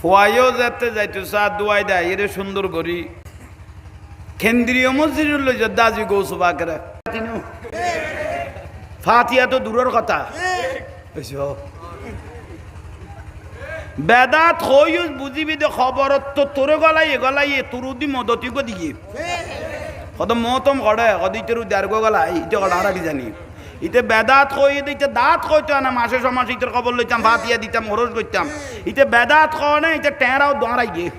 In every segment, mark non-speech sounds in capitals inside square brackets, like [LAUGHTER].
ফোয়াইও যেতে যাইতো চা দুয়াই দেয় এরে সুন্দর করি। কেন্দ্রীয় মসজিদ লই যে দাজি গৌসু বাকেরা ফাতিয়া তো দূরের কথা? বেদাত হইও বুঝিবি দে খবরত তো তোরে গলাই গলাই তুরুদি মদতি গো দিয়ে কত মতম গড়ে কদি তোর দেড় গো গলাই ইতে গড় কি জানি। ইতে বেদাত কই ইতে দাঁত কইতো না মাসে সমাস ইতের খবর লইতাম ভাতিয়া দিতাম হরস করতাম ইতে বেদাত কয় না ইতে টেরাও দাঁড়াই গিয়ে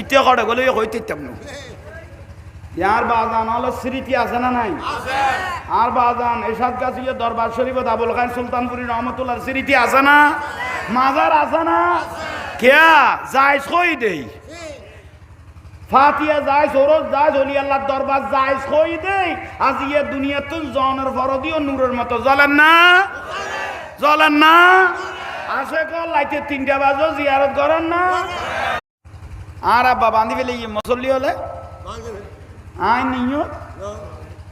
ইতে গড়ে গলে হইতে ইতাম না। ইয়ার বাজান হলো স্মৃতি আছে না নাই? আর বাজান এসাদ গাছিয়ে দরবার শরীফ আবুল খান সুলতানপুরি রহমতুল্লাহ স্মৃতি আছে না? মাজার আছে না? কেয়া? যাই কই দেই? ফাতিয়া যায় সরজ যায় হলি আল্লাহর দরবার যায় কই দেই? আজ ইয়ে দুনিয়াতুন জনের ফরদিও নূরের মতো। জ্বলেন না? জ্বলেন না? আসে কল লাইতে তিনটা বাজো, জিয়ারত করেন না? আর আব্বা বান্ধি ফেলে ইয়ে মুসল্লি হলে? আই নিও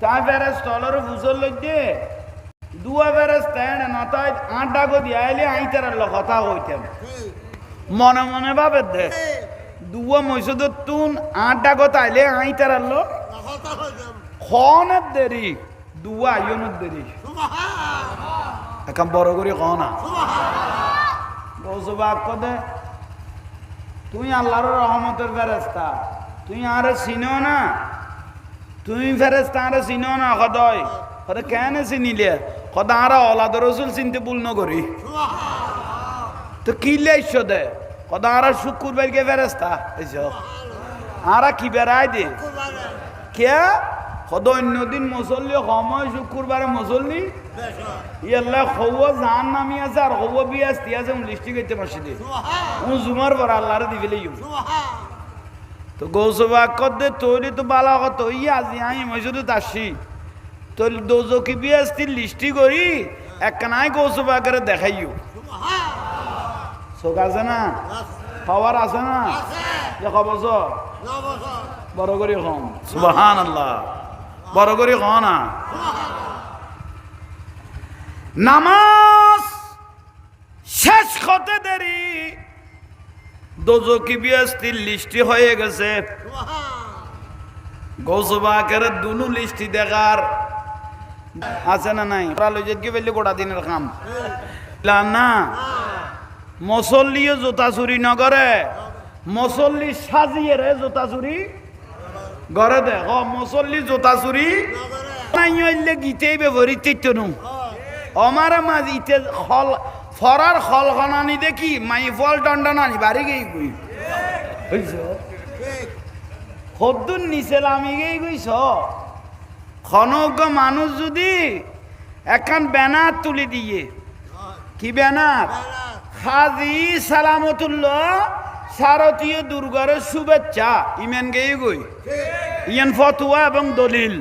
তাই ফেরেস তলর ফুসল লইতে। দুয়া ফেরেস তেন নতাই আড্ডা গো দিয়াইলে আই তার কথা হইতেন মনে মনে ভাবে দে। দুয়া মসজিদ তুন আড্ডা গো তাইলে আই তার লো খনের দেরি দুয়া আইনের দেরি এখন বড় করে কও না। বসবাক কদে তুই আল্লাহর রহমতের ফেরেস্তা তুই আরে চিনো না। তুই ফেরেস্তা আরে চিনো না সদয়। সদে কেন চিনিলে? সদা আরা অলাদ রসুল চিনতে ভুল নকরি তো কি লেছ দে? সদা আরা শুকুর বেরকে ফেরেস্তা এস আরা কি বেড়াই দে? কে? সদ অন্যদিন মুসল্লি সময় শুক্রবারে মুসল্লি? ইয়াল্লা খৌয়া জান নামি আছে আর খৌয়া বিয়াস্তি আছে লিস্টি করতে পারছি দে ও জুমার পর আল্লাহরে দিবিলে ইউ তো গৌসবা কদে তৈরি তো বালা কত ই আজি আই মসজিদে আসছি তো দোজকি বিয়াস্তি লিস্টি করি একখানাই গৌসবা করে দেখাইও। চোখ আছে না? পাওয়ার আছে না? দেখা বছর বড় করে কম। সুবাহান আল্লাহ বড় করে কম না? নামাজ শেষ হতে দেরি। দোজকি বিয়াস্তির লিস্টি হয়ে গেছে। গৌসবাকের দুনু লিস্টি দেখার। আছে না নাই? ওরা লই যে গোটা দিনের কাম। না। মসল্লিও জোতা চুরি নগরে মসল্লি সাজিয়ে রে জোতা চুরি ঘরে দে। হ মসল্লি জোতা চুরি নাই হইলে গীতেই ব্যবহৃত তেতনু আমারে মাঝ ইতে খল ফরার খল খনানি দেখি মাই ফল টন্ডনানি বাড়ি গেই গুই সদ্দুর নিচেল আমি গেই গুইছ খনজ্ঞ মানুষ যদি একখান ব্যানার তুলি দিয়ে। কি ব্যানার হাজি সালামতুল্লাহ শারদীয় দুর্গারের শুভেচ্ছা। ইমেন গেই গই ইয়ান ফতুয়া এবং দলিল।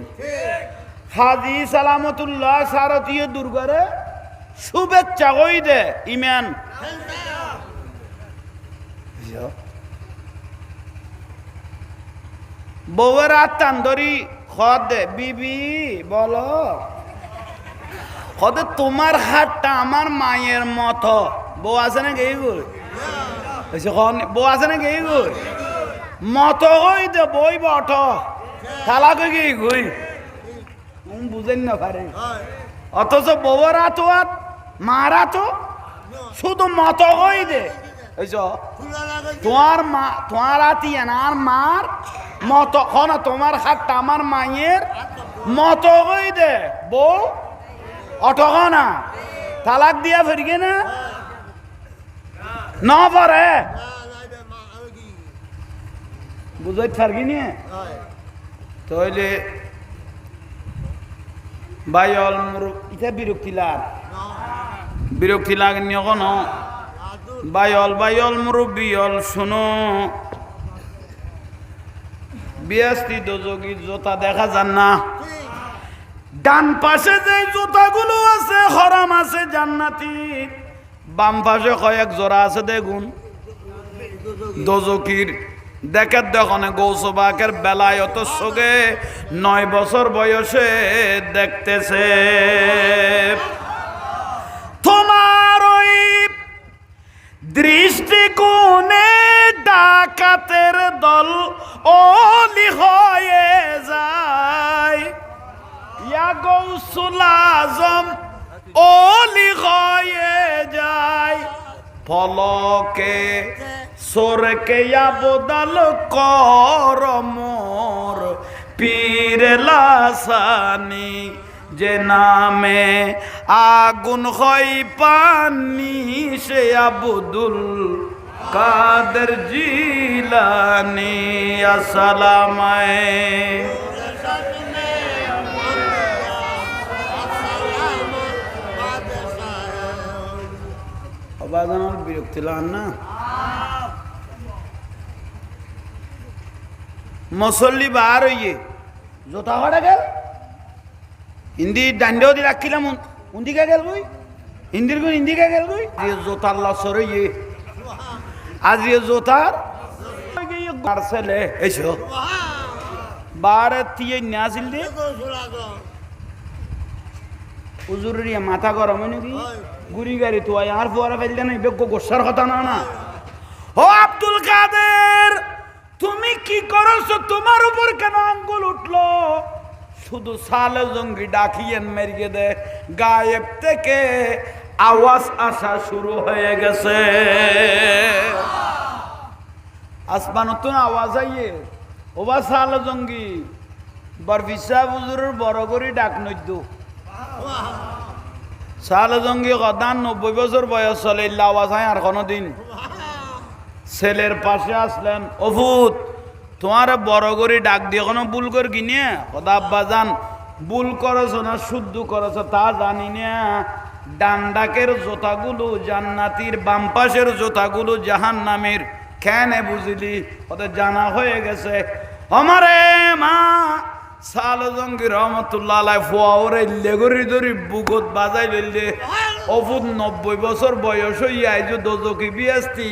হাজি সালামতুল্লাহ শারদীয় দুর্গারে শুভেচ্ছা কই দে ইমেন? বউয়ের হাত তান্দরি খদ দে। বিবি বলো। খদে তোমার হাতটা আমার মায়ের মতো। বউ আছে না গেই গই বউ আছে না গেই গই মতো কই দে বই বট। থালা কই গেই বুঝেন না পারে। অথচ বউয়ের হাত হাত মারা তো শুধু মতো কই দে। তোমার মা, তোমার হাতি আর মার মতো খন তোমার হাতটা আমার মায়ের মতো কই দে। বউ অটক না তালাক দিয়া ফিরগে না? ন পরে বুঝাই ফারগি নিয়ে তাহলে বাইল মোর ইটা বিরক্তি লাগ বিরক্তি লাগেনি কোনো বাইল বাইল মুরব্বিয়ল শুনো বিয়াস্তি দোজগি জোতা দেখা যান না ডান পাশে যে জুতাগুলো আছে হরাম আছে জান্নাতি বাম পাশে কয়েক জোড়া আছে দেখুন। দোজকির। দেখে দেখনে গৌসবাকের বেলায়ত সগে নয় বছর বয়সে দেখতেছে। তোমার ওই দৃষ্টিকোণে ডাকাতের দল অলি হয়ে যায়। ইয়া গৌসুল আজম অলি হয়ে যায়। ফলকে, সরকে বদল কর মোর। পীর লাসানি যে নামে আগুন হয় পানি, সে আবুদুল কাদের জিলানি। আসসালামায় আমার বিরক্তি লাগান না। মুসল্লি বার হইয়ে। জোতা কটা গেল? হিন্দি ডান্ডেও দি রাখিলাম উন্দিকে গেল বই হিন্দির গুণ হিন্দিকে গেল বই জোতার লসর হইয়ে আজ জোতার ছেলে এসো। বারে তিয়ে নাছিল দে। হুজুরের মাথা গরম হয় নাকি? গুড়ি গাড়ি তো আর ফুয়ারা ফেললে না বেগ গোসার কথা না না। ও আব্দুল কাদের, তুমি কি করছ? তোমার উপর কেন আঙ্গুল উঠল? শুধু সালে জঙ্গি ডাকিয়েন মেরিয়ে দে, গায়েব থেকে আওয়াজ আসা শুরু হয়ে গেছে। আসমানত আওয়াজ আইয়ে। ওবা সালে জঙ্গি বরফিসা বুজুরের বড় করে ডাক নৈদ্য সালে জঙ্গি কদান নব্বই বছর বয়স চলে, ইল্লা আওয়াজ আর কোনো দিন ছেলের পাশে আসলেন, অভূত, তোমার বড় করে ডাক দিয়ে কোনো ভুল কর কিনে? কদা আব্বা যান ভুল করেছ না, শুদ্ধ করেছ তা জানি না। ডান ডাকের জোতাগুলো জান্নাতির, বাম পাশের জোতাগুলো জাহান নামের কেনে বুঝলি? ওদের জানা হয়ে গেছে। আমারে মা সাল জঙ্গি রহমতুল্লাহ আলাই ফুয়াওরে লেগরি ধরি বুকত বাজাই লইলে। অফুত নব্বই বছর বয়স হইয়া যে দোজকি বিয়াস্তি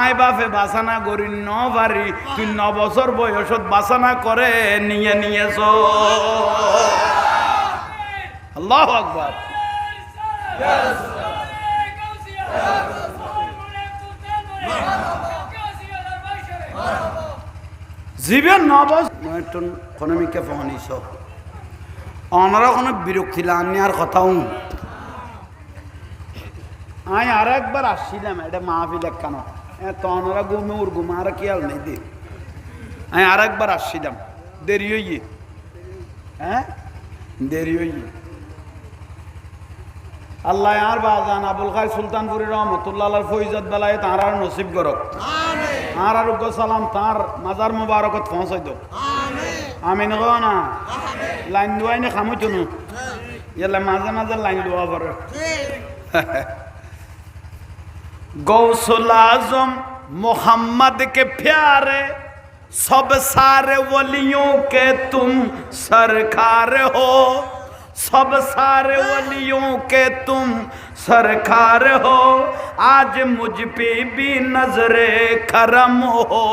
আয় বাপে বাসানা করি ন পারি তুই ন বছর বয়সত বাসানা করে নিয়ে নিয়েছ। আল্লাহ আকবার। জীবের ন বছর একটু খনমিকে ফোনিস অনারা কোনো বিরক্তি লাগানি আর কথাও। আমি আর একবার আসছিলাম এটা মাহফিল কেন তো অনারা ঘুমে ওর ঘুমে আর কি আর নেই দে আমি আর একবার আসছিলাম দেরি হইয়ে হ্যাঁ দেরি হইয়ে আল্লাহ আর বাজান আবুল খাই সুলতানপুরি রহমতুল্লাহ ফৈজত বেলায় তাঁর আর নসিব করক আর আর উগ্র সালাম তাঁর মাজার মুবারকত পৌঁছাই দো আমিন গো না লাইন দুয়াই নে খামো চুনু ইয়ালে মাঝে মাঝে লাইন দোয়া করে गौसल आजम मोहम्मद के प्यारे सब सारे वलियों के तुम सरकार हो सब सारे वलियों के तुम सरकार हो आज मुझ पे भी नजरे करम हो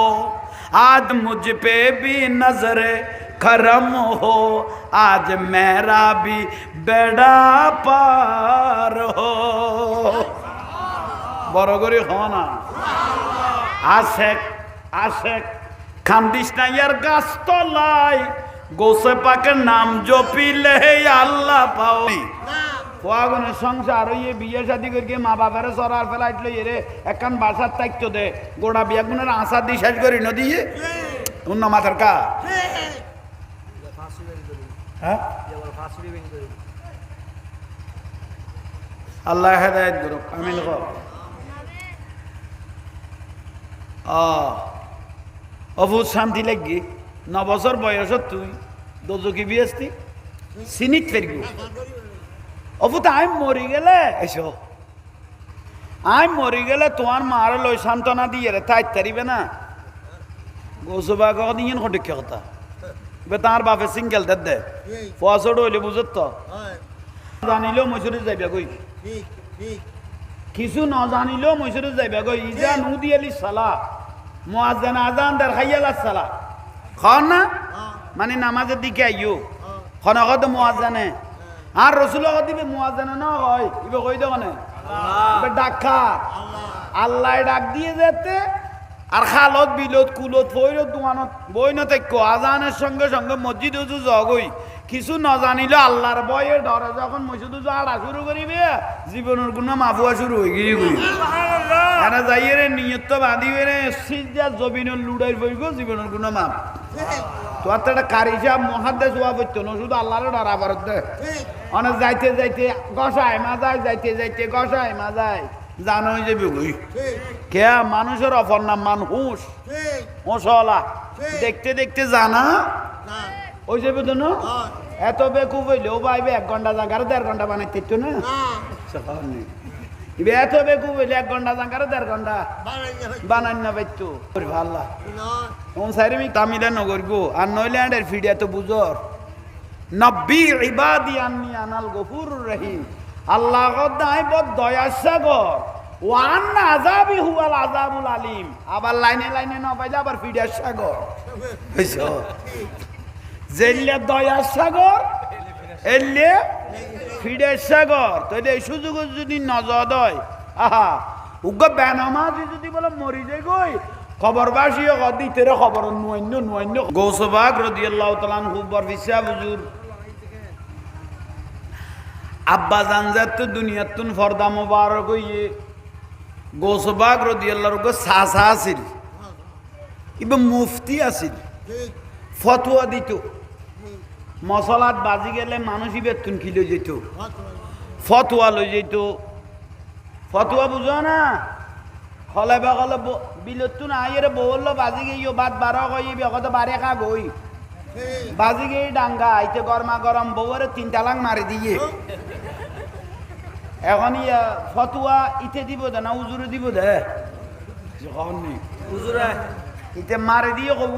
आज मुझ पे भी नजरे करम हो आज मेरा भी बेड़ा पार हो বড় করে হ না আশেক আশেক খান্দিস না ইয়ার গাছ তলাই গোসে পাকের নাম জপিলে আল্লাহ পাও। কোয়াগুনে সংসার হইয়ে বিয়ে শাদি করিয়ে মা বাবারে সরার ফেলাইটলো এরে একখান বাসার থাকতো দে। গোড়া বিয়া গুণের আশা দিয়ে শেষ করি ন দিয়ে অন্য মাথার কা? হ্যাঁ? আল্লাহ হেদায়ত করুক, আমিন অভূত শান্তি লাগি, ন বছর বয়সত তুই। দোজকি বিয়েস্তি চিনিত ফেরবি অভূত আমি মরি গেলে এসো। আমি মরি গেলে তোমার মার লই সান্ত্বনা দিয়ে রে তাই তারিবে না। গোসবা কদিন কটকে কথা বে তার বাপে সিঙ্গেল দে দে। পয়সাটা হইলে বুঝত তো? জানিলেও মসুরে যাইবা কই? কিছু নজানিলেও মসুরে যাইবা গই ইজা নুদি আলি সালা। মুয়াজ্জান আজান দার হাইয়ালা সালা। খন না? মানে নামাজের দিকে আইও খনকত মোয়াজানে আর রসুল দিবে মোয়াজানে না হয় ইবে কই দেব ডাক্কা। আল্লাহ ডাক দিয়ে যেতে আর খালত বিলত কুলত ফইরত দোয়ানত বই না তেক্য আজানের সঙ্গে সঙ্গে মসজিদ জগই কিছু নজানিলে আল্লাহর বয়ে ডরে। যখন মসজিদ উজু আড়া শুরু করিবে জীবনের গুণ মাফুয়া শুরু হয়ে গিয়ে গই এরা যাইয়ে রে নিয়ত বাঁধিবে রে সিজা জবিনের লুড়াই বইব জীবনের গুণ মাপ তো আর তো একটা কারি সাহেব মহাদেশ হওয়া পড়তো না শুধু আল্লাহরে ডরা পারত অনেক যাইতে যাইতে গসায় মাজায় যাইতে যাইতে গসায় মাজায় জানোই যে বেগুই। কে মানুষের অপর নাম মানুষ। মশলা দেখতে দেখতে জানা? ওই যাবে তো না? এত বেকুব হইলেও পাইবে এক ঘণ্টা জায়গার দেড় ঘণ্টা বানাইতে তো না? এত বেকুব হইলে এক ঘণ্টা জায়গার দেড় ঘণ্টা বানাই না পাইতো। ভাল্লা। ওম সাইরে মি তামিলে নগরগো আর নইলে আন্ডার ফিডিয়া তো বুঝর। নব্বি ইবাদি আন্নি আনাল গফুরুর রহিম। আল্লাহ গদাই বদ দয়া সাগর। ওয়ান আযাবি হুয়াল আযাবুল আলিম। আবার লাইনে লাইনে ন পাইলে আবার ফিডিয়া সাগর। [LAUGHS] হইছো জেল্লে দয়া সাগর এলে ফিডে সাগর। তো এই সুযোগ যদি নজর হয় আহা, উগ্র বেনামাজি যদি বলে মরি যায় গই খবরবাসী দিতে রে খবর নুয়ান্য নুয়ান্য গৌসবাগ রদিয়াল্লাহ তালান হুবর ফিসা বুজুর আব্বা জানজাত তো দুনিয়াত তুন ফর্দা মোবারক হইয়ে গৌসবাগ রদিয়াল্লাহর গো সাসা আছিল। ইবা মুফতি আছিল। ফতোয়া দিত। মশলাত বাজি গেলে মানুষই বেতন কি লই যেত ফতোয়া লই যেত ফতোয়া বুঝো না? হলে বা হলে বিলতুন আইয়ের বলল বাজি গিয়ে বাদ বারো কই বেগত বারে খা গই বাজি গিয়ে ডাঙ্গা আইতে গরমা গরম বউরে তিন তালাং মারি দিয়ে। এখন ইয়া ফতুয়া ইতে দিব দে না উজুরে দিব দে। উজুরে ইতে মারি দিয়ে কব।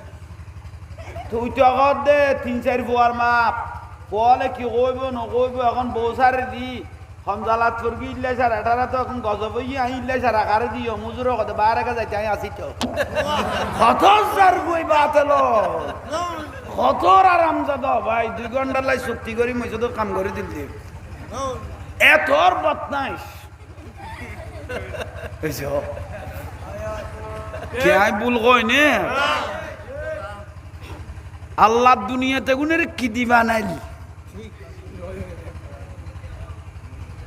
তো আগত দে, তিন চার ফুয়ার মাপ। পোয়ালে কি কইব, নকইব, এখন বউ সারে দি। সমজালাত করবি ইল্লা সারা এটারা তো এখন গজব হই আই ইল্লা সারা কারে দিও মুজুরো কত বারে কাছে যাই আসি তো কত সার বই বাতলো কতর আরাম জাদা, ভাই, দুই ঘণ্টা লাই চুক্তি করি মই তো কাম করে দিলি এতর বদনাইশ কে আই ভুল কই নে? আল্লাহ দুনিয়াতে গুনের কি দিবা নাইলি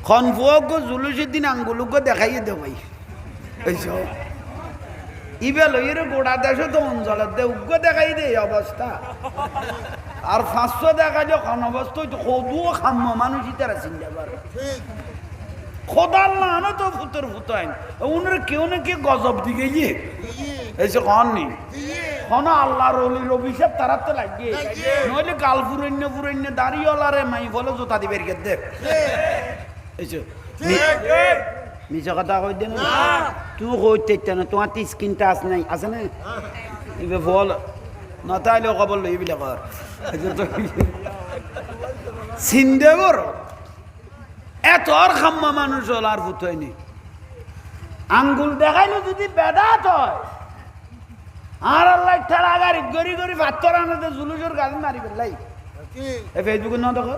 খনফুয়ক জুলুসের দিন আঙ্গুলুক দেখাইয়ে দে ভাই। এইস ইবে লইয়ের গোড়া দেশে তো অঞ্চলের দে উগ্র দেখাই দে এই অবস্থা। আর পাঁচশো দেখা যে খন অবস্থা সদুও খাম্য মানুষ ইতারা চিন্তা পারে খোদার না তো ফুতর ফুতাইন উনার কেউ না কেউ গজব দিকে গিয়ে এসে কন নি? খন আল্লাহর অলির অভিশাপ তারা তো লাগিয়ে। নইলে গাল ফুরন্য ফুরন্য দাঁড়িয়ে মাই বলে জোতা দিবে রেখে দে এসে মিছা কথা কই দে না? তুই কইতে না তোমার তো স্কিন টাচ নাই আছে না এবার বল নতাইলে খবর লই এইবিলাক চিন্তা কর এত আর খাম্মা মানুষ হল আর ভূত হয়নি। আঙ্গুল দেখাইলে যদি বেদাত হয় আর আল্লাহ ঠেলা গাড়ি গড়ি গড়ি ভাত্তর আনাতে জুলুসের গাড়ি মারি পেলাই এই ফেসবুকে ন দেখো।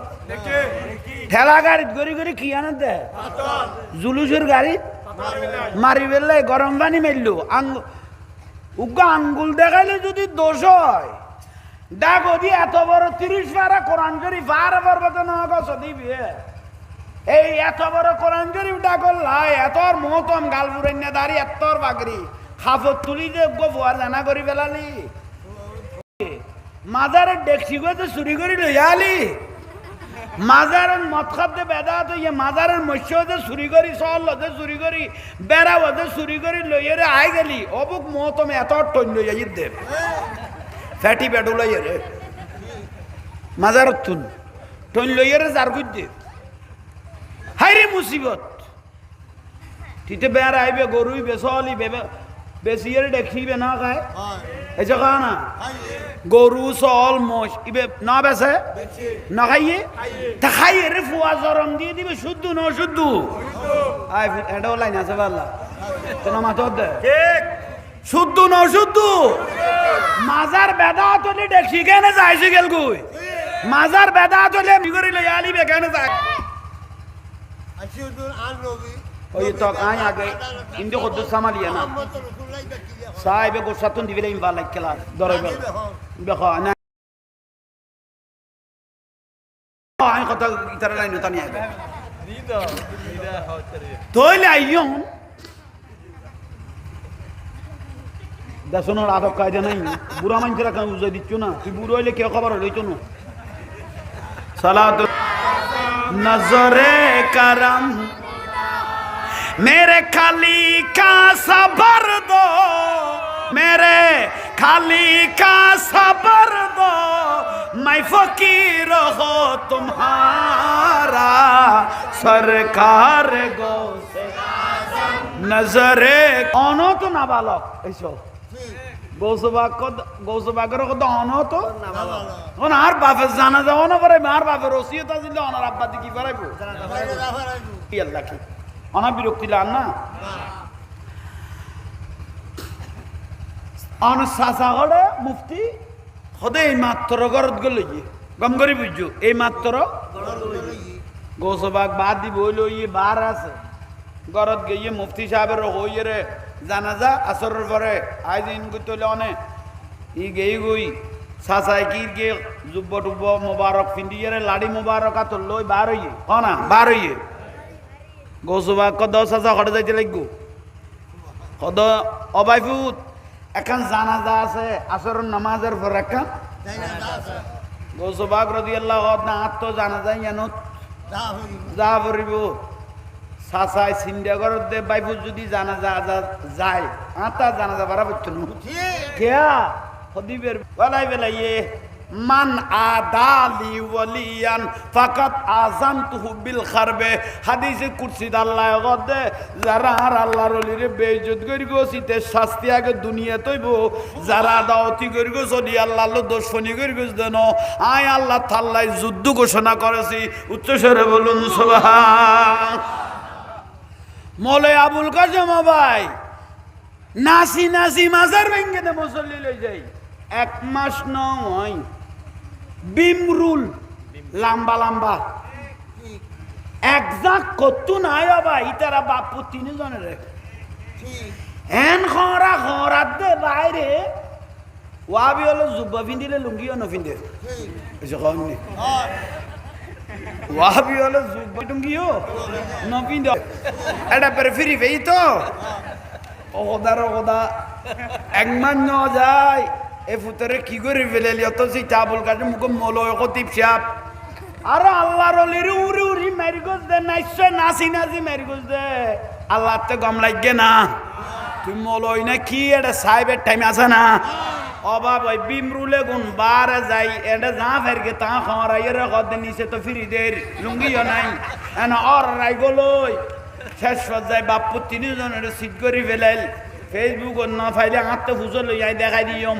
ঠেলা গাড়িত গড়ি গড়ি কি জুলুসের গাড়ি মারি গরম পানি মারলো। আঙ্গুল উগ্র আঙ্গুল দেখাইলে যদি দোষ হয়। ডাক দি এত বড় তিরিশ পারা কোরআন শরীফ আর পর্বত না গছ দিবি এই এত বড় কোরআন শরীফ ডাকল লাই এতর মহতম গালবুরেন্য দাঁড়ি এতর বাগরি। খাফত তুলি যে গোফুয়ার জানা করি পেলালি মাজারের ডেকসি গো চুরি করি লইয়া আলি। মাজারের মদ খাদ্যে বেদা তো ইয়ে মাজারের মৎস্য হতে চুরি করি চল হতে চুরি করি বেড়া হতে চুরি করি লইয়ে রে আই গেলি। অবুক মহতম এত টন লইয়া দে ফ্যাটি পেটু লইয়ে রে মাজারত তুন টন লইয়ে রে জার দে হাইরে মুসিবত তিতে বেয়ার আইবে গরুই বেসলি বেবে বেসিয়ে দেখিবে না খায়। এসে খা না? গরু চল মোষ ইবে না বেসে না খাইয়ে? তা খাইয়ে রে ফুয়া জরম দিয়ে দিবে শুদ্ধ ন শুদ্ধ। আই এটা লাইন আছে বাল্লা। তো না মাথা দে। শুদ্ধ ন শুদ্ধ মাজার বেদা তলে দেখি কেনে যাইছে গেল গুই? মাজার বেদা তলে মিগরি লই আলিবে কেনে যায়? ওই তো কাই আগে ইন্দু কদ্দু সামালিয়া না সাহেবে গোসাতুন দিবিলে ইমবা লাইকেলা দরবে বেখ না আই কথা ইতারা লাইন তোইলে দেশনের আদব কায়দা নাই বুড়া মানুষেরা কেন বুঝাই দিচ্ছ না তুই বুড়ো হইলে কে খবর হইতো না সালাত নজরে করম मेरे खाली का सबर दो मेरे खाली का सबर दो मैं फकीर हो तुम्हारा सरकार गो से নজরে অনত নাবালক এইসব গৌসবাগ গৌসবাগের কত অনত এখন আর বাপের জানা যাও না পারে আর বাপের রসিয়ত আসলে অনার আব্বা কি পারাইব কি আল্লাহ কি অনা বিরক্তি লান না অন সাসাগড়ে মুফতি সদে এই মাত্র ঘরত গেল গম করি বুঝছ এই মাত্র গৌসবাগ বাদ দিব ইয়ে বার আছে ঘরত গিয়ে মুফতি সাহেবের হইয়ে রে জানাজা আসরের পরে আই দিন গইতলে অনে ই গেই গই সাসাই কি গে জুব্ব টুব্ব মোবারক ফিন্দিয়ে রে লাড়ি মোবারক আতর লই বার হইয়ে না বার হইয়ে গৌসবা কদ সাসা হটে যাইতে লাগবো। কদ অবাইফুত। এখন জানাজা আছে আসরের নামাজের পর এখন। গৌসবাগ রদি আল্লাহ না আত্ম জানাজা ইয়ানত। যা পড়িব। সাসাই সিন্ডিয়া ঘরত দে বাইফু যদি জানা যা যা- যায় আতা জানা যা বারা বচ্চন কেয়া? হদিবের বেলাই বেলাইয়ে। মান আদালি ওয়ালিয়ান ফাকাত আযানতুহু বিল খারবে। হাদিসে কুরসি আল্লাহ গদে, যারা আর আল্লাহর ওলিরে বেইজ্জত করি গছিতে শাস্তি আগে দুনিয়া তৈব। যারা দাওতি করি গো যদি আল্লাহ লো দর্শনী করি গো দেন আয় আল্লাহ তাল্লাই যুদ্ধ ঘোষণা করেছি। উচ্চস্বরে বলুন, সুবহান। মলে আবুল কাজম ভাই, নাসি নাসি মাজার ভেঙ্গে দে মুসল্লি লই যাই। এক মাস নয়। বিমরুল লাম্বা লাম্বা একজাক কত্তু নাই ভাই ইতারা বাপু তিনজনের হেন খরা খরাত দে বাইরে। ওয়াবি হলো জুব্বা পিন্ধিলে লুঙ্গিও নপিন্ধে ওয়াবি হলো জুব্বা টুঙ্গিও নপিন্ধে এটা পেরে ফিরি ফেই তো। ওদার ওদা একমান ন যায়। এ ফুতরে কি করে ফেলেলি অত সেই চাবল কাছে মুখ মলয় কতিপ সাপ আর আল্লাহর অলির উড়ি উড়ি মেরি গোস দে নাইছে নাচি নাচি মেরি গোস দে। আল্লাহ তো গম লাগবে না। তুই মলয় না কি এটা সাহেবের টাইম আছে না? অভাব ওই বিমরুলে গুণ বারে যাই এটা যা ফেরকে তা খরা এর কদ নিচে তো ফিরি দে লুঙ্গিও নাই। এন অর রাই গলই। শেষ পর্যায়ে বাপ্পু তিনজনের সিট করে ফেলাইল। ফেসবুক না ফাইলে আত্ম ফুজো লইয়াই দেখাই দিয়ম।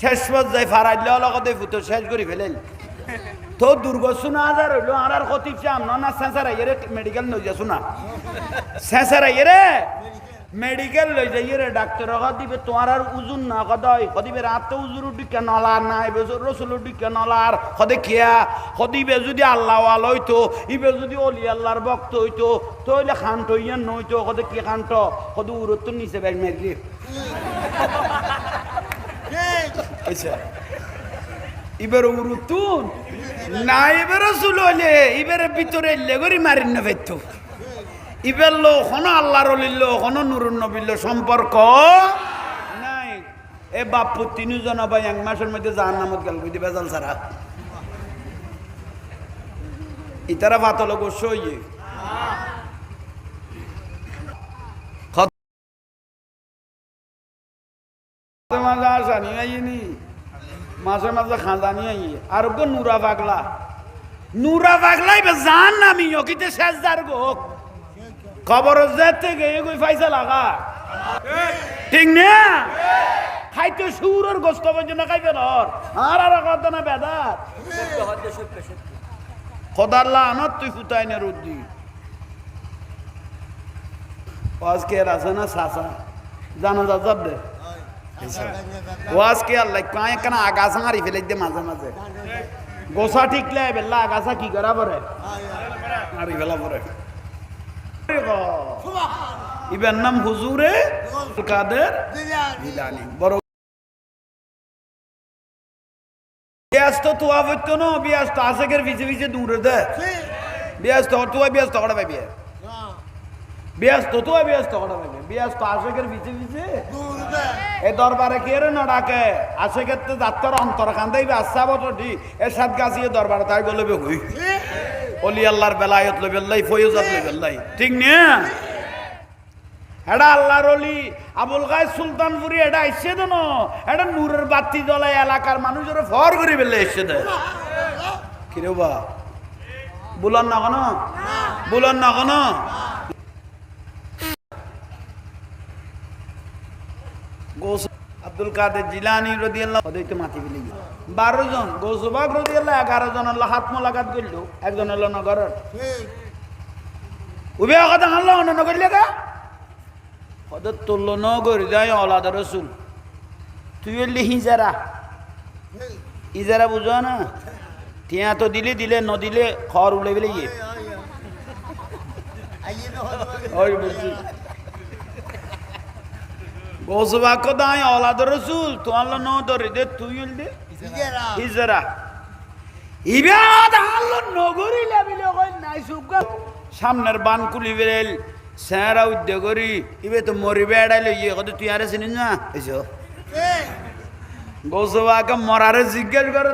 শেষ পর্যায়ে ফারাইলে লগতে ফুটো শেষ করে ফেলাইল। তো দুর্ঘটনা আজার হইল আর ক্ষতি চাম। না সেন্সার আইয়ে মেডিকেল নই যাসু না সেন্সার আইয়ে রে মেডিকেল লই যাই রে ডাক্তার দিবে তোমার আর উজুন না কদয় কদিবে রাত উজুর ডিকে নলার না এবে রসুল ডিকে নলার কদে কিয়া? কদিবে যদি আল্লাহ আল হইতো, ইবে যদি অলি আল্লাহর ভক্ত হইতো, তইলে খান্ত ইয়ান নইতো কদে কি খান্ত কদে উরত নিচে ব্যাগ আচ্ছা এবার উরুতুন, না এবার চুললে এবারে ভিতরে লেগরি মারিন না ফেরতো ইবের লো কোনো আল্লাহর লিল্ল কোনো নুরুন নবিল্ল সম্পর্ক নাই। এ বাপু তিনজন ভাই এক মাসের মধ্যে জাহান নামত গেল, বুঝতে বেজাল সারা? ইতারা ভাতল গোস্ব মাঝে আসানি আইনি মাঝে মাঝে খাঁদানি আই আর গো নুরা পাগলা। নুরা পাগলাই বে জান নামি ওকিতে শেষ দার গো। খবর যেতে গিয়ে কই পয়সা লাগা। ঠিক না? খাইতে সুরের গোস্ত পর্যন্ত খাইবে নর আর আর কত না বেদার খোদার লানত তুই ফুটাই না রুদ্দি। আজকে আছে না সাসা জানা যা দে। ওয়াজ কে আল্লাহ? কায় কেন আগাছা মারি ফেলে দে মাঝে মাঝে। গোসা ঠিকলে বেল্লা আগাছা কি করা পরে মারি ফেলা পরে ইবের নাম হুজুরে কাদের? বড় ব্যস্ত তোয়া বইতো না, ব্যস্ত আশেকের ভিজে ভিজে দূরে দে। ব্যস্ত, তোয়া ব্যস্ত করা পাবি ব্যস্ত তোয়া ব্যস্ত করা পাবি ব্যস্ত, আশেকের ভিজে ভিজে এ দরবারে কে রে না ডাকে? আশেকের তো যাত্রার অন্তর খান্দাই আশা বছর দি এ সাত গাছিয়ে দরবারে তাই বলে হই। অলি আল্লাহর বেলায়ত লে বেল্লাই ফয়জাত লে বেল্লাই ঠিক না? এটা আল্লাহর অলি, আবুল গাই সুলতানপুরি এটা এসে দেন। এটা নূরের বাতি জ্বলাই এলাকার মানুষের ফর করে বেলে এসে দেয়। কিরে বা বুলান না কেন? বুলান না কেন? গোস আব্দুল কাদের জিলানি রদি আল্লাহ মাতি ফেলে গেল। বারো জন গোসবাগ রদি আল্লাহ এগারো জন আল্লাহ হাত মোলাকাত করল একজন হলো নগরের। উবে কথা আল্লাহ অন্য করলে গা ওদের তুল্য নগর যায় অলাদ রসুল। তুই বললি হিজারা। ইজারা বুঝো না? টিয়া তো দিলে দিলে ন দিলে খড় উড়ে বেলে গিয়ে। ওই বুঝছি গোসবাক দায় অলাদ রসুল তো আল্লাহ ন ধরে দে তুই দে হিজারা ইবাদ আল্লাহ নগরী লাবিলে কই নাই সুকা সামনের বান কুলি বেরেল স্যারা উদ্যোগ করি ইবে তো মরি এড়াইলে ইয়ে কত তুই আরে চিনিস না এসো গোসবাকে মরারে জিজ্ঞেস করে